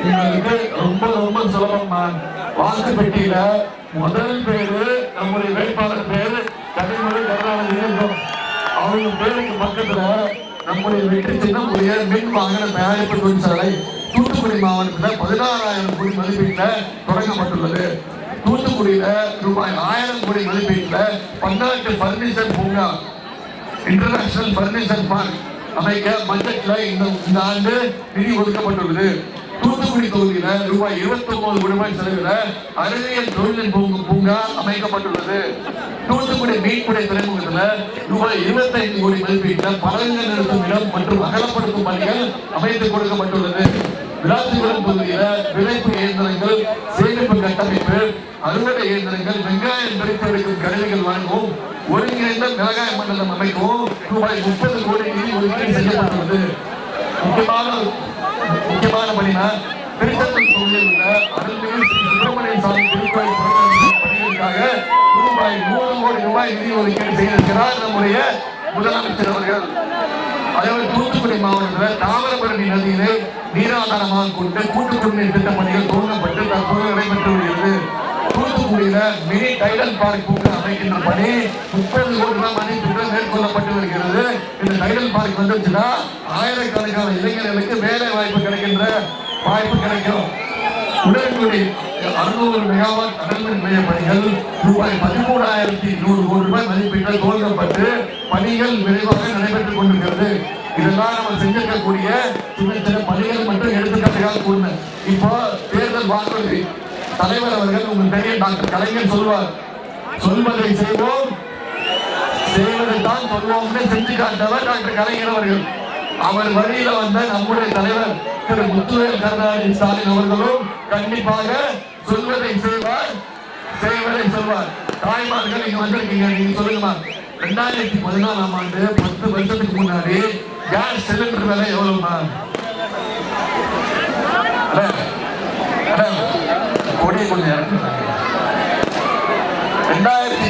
உங்களுக்கு ரொம்ப ரொம்ப சுலபம்மா வாக்கு பெட்டியில முதல் பேரு நம்முடைய வேட்பாளர் பேரு கடைமுறை கருணாநிதி இருக்கும். அவங்க பேருக்கு பக்கத்துல நம்முடைய வெற்றி சின்னம் உடைய மின் வாகன தயாரிப்பு தொழிற்சாலை தூத்துக்குடி மாவட்டத்தில் பதினாறாயிரம் கோடி மதிப்பீட்டில் தொடங்கப்பட்டுள்ளது. தூத்துக்குடியில ரூபாய் ஆயிரம் கோடி மதிப்பீட்டில் பன்னாட்டு பர்னிச்சர் பூங்கா இன்டர்நேஷனல் பர்னிச்சர் பார்க் அமைக்க பட்ஜெட்ல இந்த இந்த ஆண்டு நிதி ஒதுக்கப்பட்டுள்ளது. தூத்துக்குடி தொகுதியில ரூபாய் இருபத்தி ஒன்பது ரூபாய் செலவில் அறிவியல் தொழில்நுட்ப பூங்கா- அமைக்கப்பட்டுள்ளது. தூத்துக்குடி மீன்குடை துறைமுகத்துல ரூபாய் இருபத்தைந்து கோடி மதிப்பீட்டில் பறவைகள் நிறுத்தும் இடம் மற்றும் அகலப்படுத்தும் பணிகள் அமைத்து கொடுக்கப்பட்டுள்ளது. விளாத்திபுரம் தொகுதியில விளைப்பு இயந்திரங்கள் சேமிப்பு கட்டமைப்பு அறுவடை இயந்திரங்கள் வெங்காயம் பிரித்தெடுக்கும் கருவிகள் வழங்கும் ஒருங்கிணைந்த மிளகாய் மண்டலம் அமைக்கவும் ரூபாய் முப்பது கோடி நிதி ஒதுக்கீடு செய்யப்பட்டுள்ளது. முக்கியமான முக்கியமான பணினா திருச்செந்தூர் தொகுதியில் உள்ள அருள்மிகு ஸ்ரீ சுப்பிரமணிய சாமி திருக்கோயில் பணிகளுக்காக ரூபாய் நூறு கோடி ரூபாய் நிதி ஒதுக்கீடு செய்திருக்கிறார் நம்முடைய முதலமைச்சர் அவர்கள். அதேபோல் தூத்துக்குடி மாவட்டத்தில் தாமிரபரணி நதியிலே நீராதாரமாக கொண்டு கூட்டு குடிநீர் திட்ட பணிகள் துவங்கப்பட்டு தற்போது நடைபெற்று வருகிறது. தூத்துக்குடியில மினி டைடல் பார்க் பணி முப்பது கோடி ரூபாய் மதிப்பீட்டில் மேற்கொள்ளப்பட்டு வருகிறது. இந்த டைடல் பார்க் வந்துச்சுன்னா ஆயிரக்கணக்கான இளைஞர்களுக்கு வேலை வாய்ப்பு கிடைக்கின்ற வாய்ப்பு கிடைக்கும். உடன்குடி அறுநூறு மெகாவாட் கடல்மின் மைய பணிகள் ரூபாய் பதிமூணாயிரத்தி நூறு கோடி ரூபாய் மதிப்பீட்டில் துவங்கப்பட்டு பணிகள் விரைவாக நடைபெற்றுக் கொண்டிருக்கிறது. இதெல்லாம் நம்ம செஞ்சிருக்கக்கூடிய சின்ன சின்ன பணிகள் மட்டும் எடுத்துக்காட்டுக்காக கூடுங்க இப்போ தேர்தல் வாக்குறுதி. தலைவர் அவர்கள் உங்களுக்கு தெரியும் டாக்டர் கலைஞர் சொல்வார் சொல்வதை செய்வோம். செய்வதை தான் சொல்வோம்னு செஞ்சு காட்டவர் டாக்டர் கலைஞர் அவர்கள். அவர் வழியில வந்த நம்முடைய தலைவர் திரு முத்துவேல் கருணாநிதி ஸ்டாலின் அவர்களும் கண்டிப்பாக சொல்வதை செய்வார். செய்வதை சொல்வார். தாய்மார்கள் இங்க வந்திருக்கீங்க. நீங்க சொல்லுங்கம்மா. ரெண்டாயிரத்தி பதினாலாம் ஆண்டு பத்து வருஷத்துக்கு முன்னாடி கேஸ் சிலிண்டர் விலை எவ்வளவுமா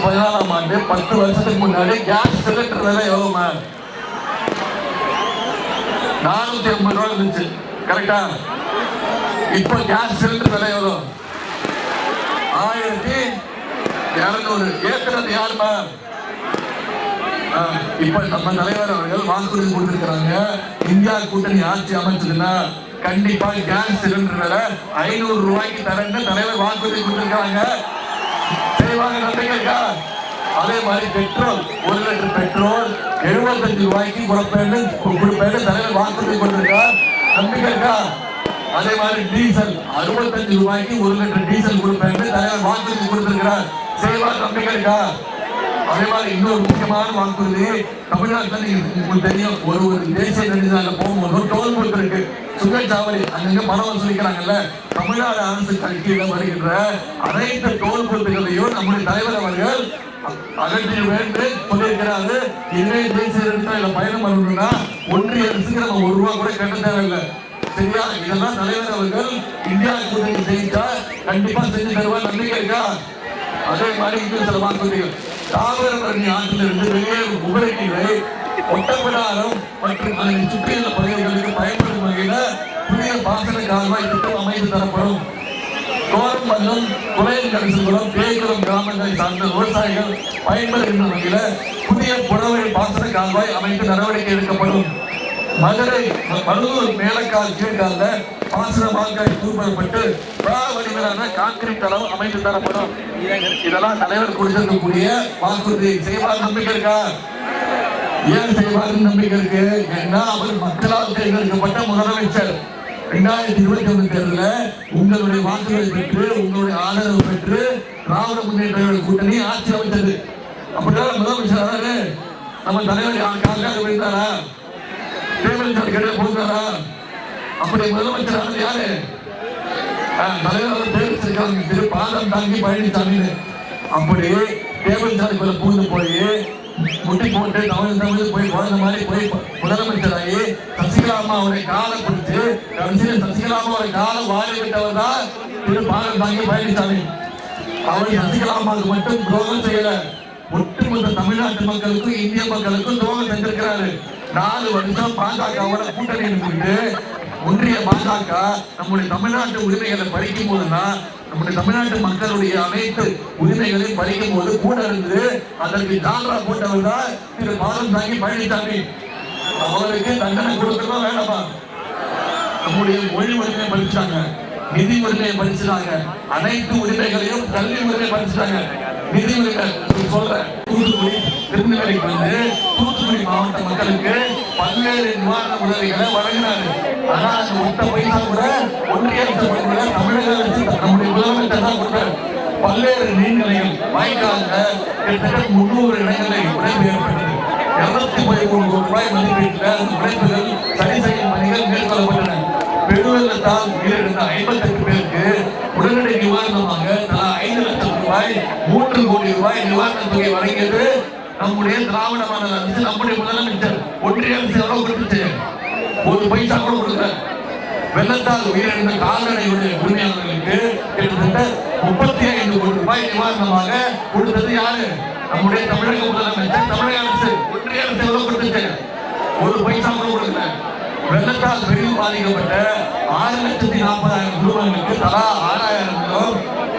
பதினாலாம் ஆண்டு பத்து வருஷத்துக்கு முன்னாடி கேஸ் சிலிண்டர் விலை எவ்வளோமா நானூத்தி ஐம்பது ரூபா இருந்துச்சு. கரெக்டா இப்போ கேஸ் சிலிண்டர் விலை எவ்வளோ ஆயிரத்தி இருநூறு. ஏற்கிறது யாருமா ஆ, இப்ப நம்ம தலைவர் அவர்கள் வாக்குறுதி கொடுத்திருக்கிறாங்க. இந்தியா கூட்டணி ஆட்சி அமைச்சதுன்னா கண்டிப்பா கேஸ் சிலிண்டர் விலை ஐநூறு ரூபாய்க்கு தரேன்னு தலைவர் வாக்குறுதி கொடுத்திருக்காங்க செய்வாங்க நம்பிக்கை அதே மாதிரி பெட்ரோல் ஒரு லிட்டர் பெட்ரோல் எழுபத்தஞ்சு ரூபாய்க்கு கொடுப்பேன்னு கொடுப்பேன்னு தலைவர் வாக்குறுதி கொண்டிருக்கார் நம்பிக்கைக்கா அதே மாதிரி டீசல் அறுபத்தஞ்சு ரூபாய்க்கு ஒரு லிட்டர் டீசல் கொடுப்பேன்னு தலைவர் வாக்குறுதி கொடுத்திருக்கிறார். செய்வார் நம்பிக்கைக்கா அதே மாதிரி இன்னொரு முக்கியமான வாக்குறுதி தமிழ்நாட்டில் உங்களுக்கு தெரியும். ஒரு ஒரு தேசிய நெடுஞ்சாலை போகும்போது டோல் பூத் இருக்கு சுங்கச்சாவடி அங்கங்க பணம் வசூலிக்கிறாங்கல்ல தமிழ்நாடு அரசு கல்வியில வருகின்ற அனைத்து டோல் பூத்துகளையும் நம்முடைய தலைவர் அவர்கள் அகற்றி வேண்டு சொல்லியிருக்கிறாரு. இதே தேசிய நெடுஞ்சாலையில பயணம் பண்ணணும்னா ஒன்றிய அரசுக்கு நம்ம ஒரு ரூபா கூட கட்ட தேவையில்லை. சரியா? இதெல்லாம் தலைவர் அவர்கள் இந்தியா கூட்டணி செய்தால் கண்டிப்பா செஞ்சு தருவார் நம்பிக்கை இருக்கா? அதே மாதிரி இன்னும் சில வாக்குறுதிகள். தாமிரபரணி ஆற்றிலிருந்து வெளியேறும் உபரி நீரை ஒட்டப்பிடாரம் மற்றும் அதனை சுற்றியுள்ள பகுதிகளுக்கு பயன்படும் வகையில் புதிய பாசன கால்வாய் திட்டம் அமைத்து தரப்படும். கோரம்பள்ளம் குறையல் கரிசல்குளம் பேய்குளம் கிராமங்களை சார்ந்த விவசாயிகள் பயன்பெறுகின்ற வகையில் புதிய புறவழி பாசன கால்வாய் அமைத்து நடவடிக்கை எடுக்கப்படும். மதுரை மருதூர் மேலக்கால் கீழ்கால பாசன வாழ்க்கை தூர்மப்பட்டு வடிவிலான கான்கிரீட் அளவு அமைத்து தரப்படும். இதெல்லாம் தலைவர் கொடுத்திருக்கக்கூடிய வாக்குறுதி. செய்வார் நம்பிக்கை இருக்கா? ஏன் செய்வார் நம்பிக்கை இருக்கு? ஏன்னா அவர் மக்களால் தேர்ந்தெடுக்கப்பட்ட முதலமைச்சர். ரெண்டாயிரத்தி இருபத்தி ஒன்று தேர்தலில் உங்களுடைய வாக்குகளை பெற்று உங்களுடைய ஆதரவு பெற்று திராவிட முன்னேற்ற கூட்டணி ஆட்சி அமைத்தது. அப்படின்னா முதலமைச்சர் நம்ம தலைவர் யாருக்காக விழுந்தாரா? தேர்தல் கிட்ட போகிறாரா அப்படி முதலமைச்சர் ஆனது யாரு ஆ, தலைவர் அவர் தேர்தலிருக்காங்க திரு பாதம் தாங்கி பழனிசாமின்னு அப்படி டேபிள் சாலைக்குள்ள பூந்து போய் முட்டி போட்டு தமிழ் தமிழ் போய் குழந்தை மாதிரி போய் முதலமைச்சராகி சசிகலா அவரை காலை பிடிச்சு கடைசியில் சசிகலா அவரை காலை வாரி விட்டவர் தான் திரு பாதம் தாங்கி பழனிசாமி அவர் சசிகலா அம்மாவுக்கு மட்டும் துரோகம் செய்யல ஒட்டுமொத்த தமிழ்நாட்டு மக்களுக்கும் இந்திய மக்களுக்கும் துரோகம் செஞ்சிருக்கிறாரு நாலு வருஷம் பாஜகவோட கூட்டணி இருந்துட்டு ஒன்றிய பாஜக நம்முடைய தமிழ்நாட்டு உரிமைகளை பறிக்கும் போதுதான் நம்முடைய தமிழ்நாட்டு மக்களுடைய அனைத்து உரிமைகளையும் பறிக்கும் போது கூட இருந்து அதற்கு ஜாலரா போட்டவர் தான் திரு பாலம் தாங்கி பழனிசாமி. அவருக்கு தண்டனை கொடுக்கணுமா வேண்டாமா நம்முடைய மொழி உரிமையை பறிச்சாங்க நிதி உரிமையை பறிச்சுட்டாங்க அனைத்து உரிமைகளையும் கல்வி உரிமையை பறிச்சுட்டாங்க. நிதி சொல்றேன் தூத்துக்குடி திருநெல்வேலிக்கு வந்து தூத்துக்குடி மாவட்ட மக்களுக்கு பல்வேறு நிவாரண உதவிகளை வழங்கினாரு. ஆனா அந்த ஒத்த பைசா கூட ஒன்றிய அரசு தமிழக அரசு நம்முடைய முதலமைச்சர் தான் கொடுத்தாரு. பல்வேறு நீர்நிலைகள் வாய்க்கால்ல கிட்டத்தட்ட முன்னூறு இடங்களை உடைப்பு ஏற்பட்டது. இருநூத்தி பதிமூணு கோடி ரூபாய் மதிப்பீட்டில் அந்த உடைப்புகள் சரி செய்யும் பணிகள் மேற்கொள்ளப்பட்டன. பெருவெள்ளத்தால் உயிரிழந்த ஐம்பத்தெட்டு பேருக்கு உடனடி நிவாரணமாக தலா ரூபாய் மூன்று கோடி ரூபாய் நிவாரண தொகை வழங்கியது நம்முடைய திராவிட மாநில அரசு நம்முடைய முதலமைச்சர் ஒன்றிய அரசு எவ்வளவு கொடுத்துச்சு? ஒரு பைசா கூட கொடுக்கல. வெள்ளத்தால் உயிரிழந்த கால்நடையுடைய உரிமையாளர்களுக்கு கிட்டத்தட்ட முப்பத்தி ஐந்து கோடி ரூபாய் நிவாரணமாக கொடுத்தது யாரு? நம்முடைய தமிழக முதலமைச்சர் தமிழக அரசு. ஒன்றிய அரசு எவ்வளவு கொடுத்துச்சு? ஒரு பைசா கூட கொடுக்கல. வெள்ளத்தால் பெரிதும் பாதிக்கப்பட்ட ஆறு லட்சத்தி நாற்பதாயிரம் குடும்பங்களுக்கு தலா ஆறாயிரம்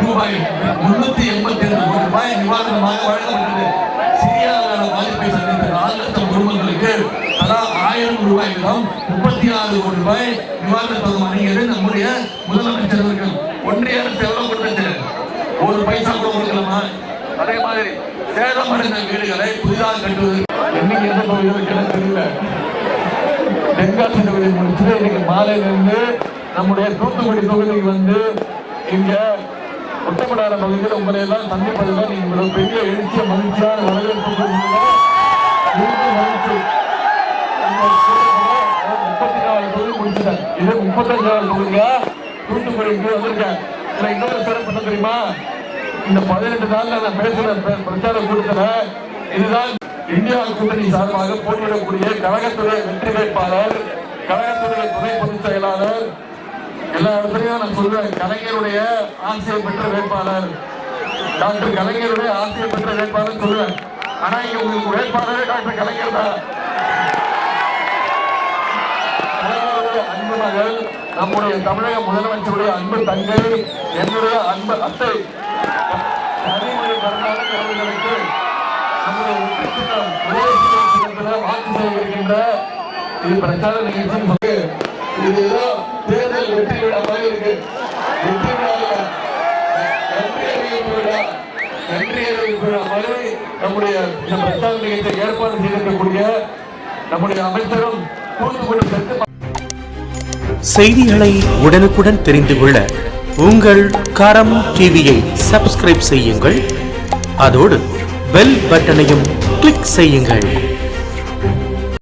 ரூபாய் முன்னூத்தி எண்பத்தி ரெண்டு கோடி ரூபாய் நிவாரணமாக வழங்கப்பட்டது. சிறிய பாதிப்பை சந்தித்த நாலு லட்சம் குடும்பங்களுக்கு தலா ஆயிரம் ரூபாய் வீதம் முப்பத்தி ஆறு கோடி ரூபாய் நிவாரண தொகை வழங்கியது நம்முடைய முதலமைச்சர் அவர்கள். ஒன்றிய அரசு எவ்வளவு கொடுத்தது ஒரு பைசா கூட கொடுக்கலாமா அதே மாதிரி சேதமடைந்த வீடுகளை புதிதாக கட்டுவது என்னைக்கு எந்த பகுதியில் எனக்கு தெரியல தென்காசி தொகுதி முடிச்சுட்டு இன்னைக்கு மாலையில இருந்து நம்முடைய தூத்துக்குடி தொகுதிக்கு வந்து இங்கே ஒட்டப்படாத பகுதியில் உங்களை எல்லாம் சந்திப்பதில் நீங்கள் பெரிய எழுச்சிய மகிழ்ச்சியான வரவேற்பு மகிழ்ச்சி. முப்பத்தி நாலு தொகுதி முடிச்சுட்டேன் இது முப்பத்தஞ்சாவது தொகுதியா தூத்துக்குடிக்கு வந்திருக்கேன். இன்னொரு சிறப்பு தெரியுமா? இந்த பதினெட்டு நாளில் நான் பேசுற பிரச்சார கூட்டத்துல. இதுதான் இந்தியா கூட்டணி சார்பாக போட்டியிடக்கூடிய கழகத்துறை வெற்றி வேட்பாளர் கழகத்துறை துணை பொதுச் செயலாளர் எல்லா இடத்துலையும் நான் சொல்றேன் கலைஞருடைய ஆசையை பெற்ற வேட்பாளர். டாக்டர் கலைஞருடைய ஆசையை பெற்ற வேட்பாளர் சொல்லுவேன். ஆனா இங்க உங்களுக்கு வேட்பாளரே டாக்டர் கலைஞர் தான். அன்பு மகள் நம்முடைய தமிழக முதலமைச்சருடைய அன்பு தங்கை என்னுடைய அன்பு அத்தை. கனிமொழி கருணாநிதி அவர்களுக்கு நம்முடைய உத்திரத்திடம் உதயசூரியன் சின்னத்தில் வாக்கு சேகரிக்கின்ற இது பிரச்சார நிகழ்ச்சி இது தேர்தல் வெற்றி விழாவாக இருக்கு. வெற்றி விழாவில் நன்றி அறிவிப்பு விழா நன்றி அறிவிப்பு விழா மாதிரி நம்முடைய பிரச்சார நிலையத்தை ஏற்பாடு செய்திருக்கக்கூடிய நம்முடைய அமைச்சரும் தூத்துக்குடி தெற்கு செய்திகளை உடனுக்குடன் தெரிந்து கொள்ள உங்கள் கரம் டிவியை சப்ஸ்கிரைப் செய்யுங்கள். அதோடு பெல் பட்டனையும் கிளிக் செய்யுங்கள்.